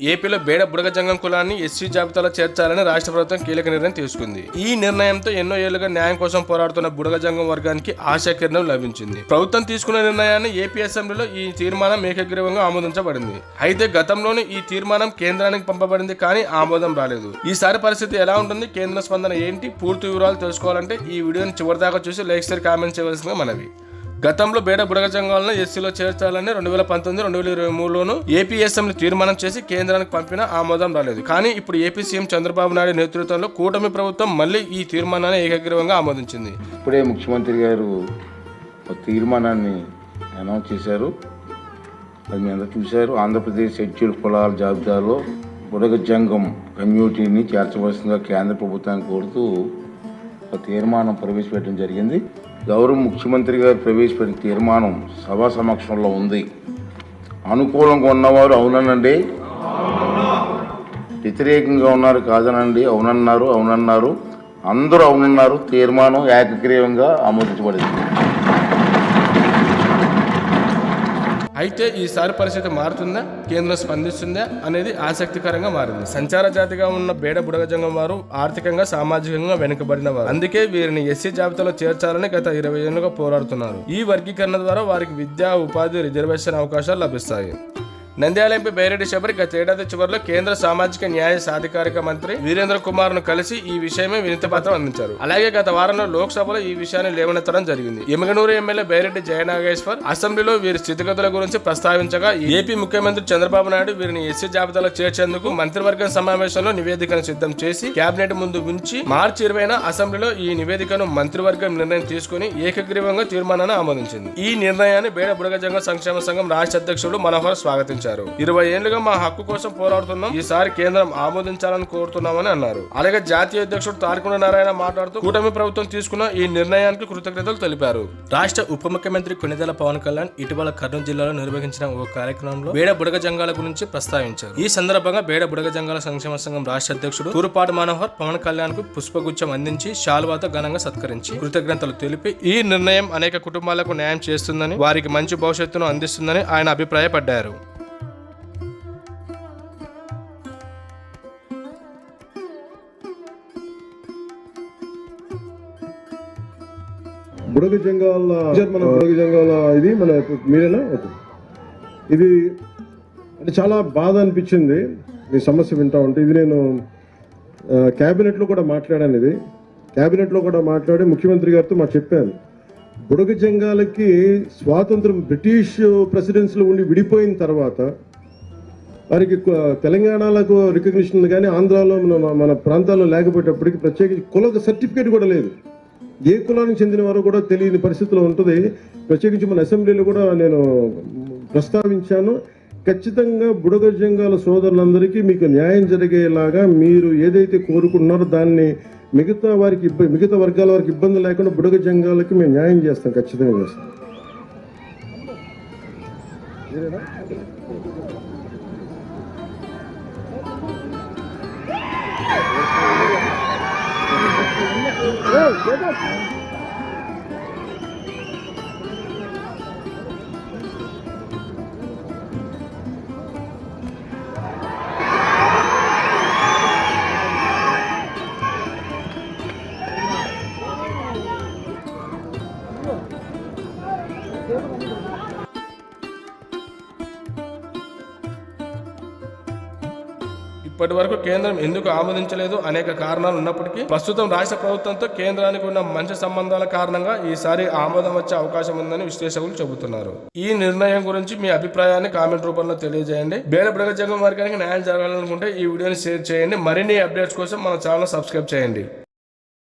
ఏపీలో బేడ బుడగజంగం కులాన్ని ఎస్సీ జాబితాలో చేర్చాలని రాష్ట్ర ప్రభుత్వం కీలక నిర్ణయం తీసుకుంది. ఈ నిర్ణయంతో ఎన్నో ఏళ్ళుగా న్యాయం కోసం పోరాడుతున్న బుడగజంగం వర్గానికి ఆశాకిరణం లభించింది. ప్రభుత్వం తీసుకున్న నిర్ణయాన్ని ఏపీ అసెంబ్లీలో ఈ తీర్మానం ఏకగ్రీవంగా ఆమోదించబడింది. అయితే గతంలోనే ఈ తీర్మానం కేంద్రానికి పంపబడింది కానీ ఆమోదం రాలేదు. ఈసారి పరిస్థితి ఎలా ఉంటుంది? కేంద్ర స్పందన ఏంటి? పూర్తి వివరాలు తెలుసుకోవాలంటే ఈ వీడియోని చివరిదాకా చూసి లైక్ షేర్ కామెంట్ చేయవలసిందిగా మనవి. గతంలో బేడ బుడగజంగాలను ఎస్సీలో చేర్చాలని రెండు వేల పంతొమ్మిది రెండు వేల ఇరవై మూడులోను ఏపీ అసెంబ్లీ తీర్మానం చేసి కేంద్రానికి పంపిన ఆమోదం రాలేదు. కానీ ఇప్పుడు ఏపీ సీఎం చంద్రబాబు నాయుడు నేతృత్వంలో కూటమి ప్రభుత్వం మళ్ళీ ఈ తీర్మానాన్ని ఏకగ్రీవంగా ఆమోదించింది. ఇప్పుడే ముఖ్యమంత్రి గారు తీర్మానాన్ని అనౌన్స్ చేశారు. అది మీ అందరూ చూశారు. ఆంధ్రప్రదేశ్ షెడ్యూల్ కులాల జాబితాలో బుడగ జంగం కమ్యూనిటీని చేర్చవలసిందిగా కేంద్ర ప్రభుత్వాన్ని కోరుతూ ఒక తీర్మానం ప్రవేశపెట్టడం జరిగింది. గౌరవ ముఖ్యమంత్రి గారు ప్రవేశపెట్టిన తీర్మానం సభా సమక్షంలో ఉంది. అనుకూలంగా ఉన్నవారు అవుననండి. వ్యతిరేకంగా ఉన్నారు కాదనండి. అవునన్నారు అవునన్నారు. అందరూ అవునన్నారు. తీర్మానం ఏకగ్రీవంగా ఆమోదించబడింది. అయితే ఈసారి పరిస్థితి మారుతుందా? కేంద్రం స్పందిస్తుందా? అనేది ఆసక్తికరంగా మారింది. సంచార జాతిగా ఉన్న బేడ బుడగజంగం వారు ఆర్థికంగా సామాజికంగా వెనుకబడిన వారు. అందుకే వీరిని ఎస్సీ జాబితాలో చేర్చాలని గత ఇరవై ఏళ్ళుగా పోరాడుతున్నారు. ఈ వర్గీకరణ ద్వారా వారికి విద్యా ఉపాధి రిజర్వేషన్ అవకాశాలు లభిస్తాయి. నంద్యాల ఎంపీ బైరెడ్డి శబరి గత ఏడాది చివరిలో కేంద్ర సామాజిక న్యాయ సాధికారిక మంత్రి వీరేంద్ర కుమార్ను కలిసి ఈ విషయమే వినతి పత్రం అందించారు. అలాగే గత వారంలో లోక్సభలో ఈ విషయాన్ని లేవనెత్తడం జరిగింది. ఎమగనూరు ఎమ్మెల్యే బైరెడ్డి జయనాగేశ్వర్ అసెంబ్లీలో వీరి స్థితిగతుల గురించి ప్రస్తావించగా ఏపీ ముఖ్యమంత్రి చంద్రబాబు నాయుడు వీరిని ఎస్సీ జాబితాలో చేర్చేందుకు మంత్రివర్గం సమావేశంలో నివేదికను సిద్ధం చేసి కేబినెట్ ముందు ఉంచి మార్చి ఇరవైన అసెంబ్లీలో ఈ నివేదికను మంత్రివర్గం నిర్ణయం తీసుకుని ఏకగ్రీవంగా తీర్మానాన్ని ఆమోదించింది. ఈ నిర్ణయాన్ని బేడ బుడగజంగ సంక్షేమ సంఘం రాష్ట్ర అధ్యక్షుడు మనోహర్ స్వాగతించారు. ఇరవై ఏళ్ళుగా మా హక్కు కోసం పోరాడుతున్నాం. ఈసారి కేంద్రం ఆమోదించాలని కోరుతున్నామని అన్నారు. అలాగే జాతీయ అధ్యక్షుడు తారకుండ నారాయణ మాట్లాడుతూ కూటమి ప్రభుత్వం తీసుకున్న ఈ నిర్ణయానికి కృతజ్ఞతలు తెలిపారు. రాష్ట్ర ఉప ముఖ్యమంత్రి కొనిదెల పవన్ కళ్యాణ్ ఇటీవల కర్నూలు జిల్లాలో నిర్వహించిన ఓ కార్యక్రమంలో బేడ బుడగ జంగాల గురించి ప్రస్తావించారు. ఈ సందర్భంగా బేడ బుడగ జంగాల సంక్షేమ సంఘం రాష్ట్ర అధ్యక్షుడు తూరుపాటి మనోహర్ పవన్ కళ్యాణ్కు పుష్పగుచ్చం అందించి శాల్వాతో ఘనంగా సత్కరించి కృతజ్ఞతలు తెలిపి ఈ నిర్ణయం అనేక కుటుంబాలకు న్యాయం చేస్తుందని వారికి మంచి భవిష్యత్తును అందిస్తుందని ఆయన అభిప్రాయపడ్డారు. బుడగ జంగాల మన బుడగ జంగాల ఇది మన మీరేనా? ఓకే. ఇది అంటే చాలా బాధ అనిపించింది. మీ సమస్య వింటా ఉంటే ఇది నేను క్యాబినెట్లో కూడా మాట్లాడాను ఇది. క్యాబినెట్లో కూడా మాట్లాడి ముఖ్యమంత్రి గారితో మాకు చెప్పాను. బుడగ జంగాలకి స్వాతంత్రం బ్రిటిష్ ప్రెసిడెన్సీలో ఉండి విడిపోయిన తర్వాత వారికి తెలంగాణలకు రికగ్నిషన్ కానీ ఆంధ్రాలో మన మన ప్రాంతాల్లో లేకపోయేటప్పటికి ప్రత్యేకించి కులక సర్టిఫికేట్ కూడా లేదు. ఏ కులానికి చెందిన వారు కూడా తెలియని పరిస్థితిలో ఉంటుంది. ప్రత్యేకించి మన అసెంబ్లీలో కూడా నేను ప్రస్తావించాను. ఖచ్చితంగా బుడగ జంగాల సోదరులందరికీ మీకు న్యాయం జరిగేలాగా మీరు ఏదైతే కోరుకుంటున్నారో దాన్ని మిగతా వారికి ఇబ్బంది మిగతా వర్గాల వారికి ఇబ్బంది లేకుండా బుడగ జంగాలకి మేము న్యాయం చేస్తాం ఖచ్చితంగా చేస్తాం. 我们的，我也觉得。ఇప్పటి వరకు కేంద్రం ఎందుకు ఆమోదించలేదు అనేక కారణాలు ఉన్నప్పటికీ ప్రస్తుతం రాష్ట్ర ప్రభుత్వంతో కేంద్రానికి ఉన్న మంచి సంబంధాల కారణంగా ఈసారి ఆమోదం వచ్చే అవకాశం ఉందని విశ్లేషకులు చెబుతున్నారు. ఈ నిర్ణయం గురించి మీ అభిప్రాయాన్ని కామెంట్ రూపంలో తెలియజేయండి. బేడ బుడగ జగన్ వర్గానికి న్యాయం జరగాలనుకుంటే ఈ వీడియోని షేర్ చేయండి. మరిన్ని అప్డేట్స్ కోసం మన ఛానల్ సబ్స్క్రైబ్ చేయండి.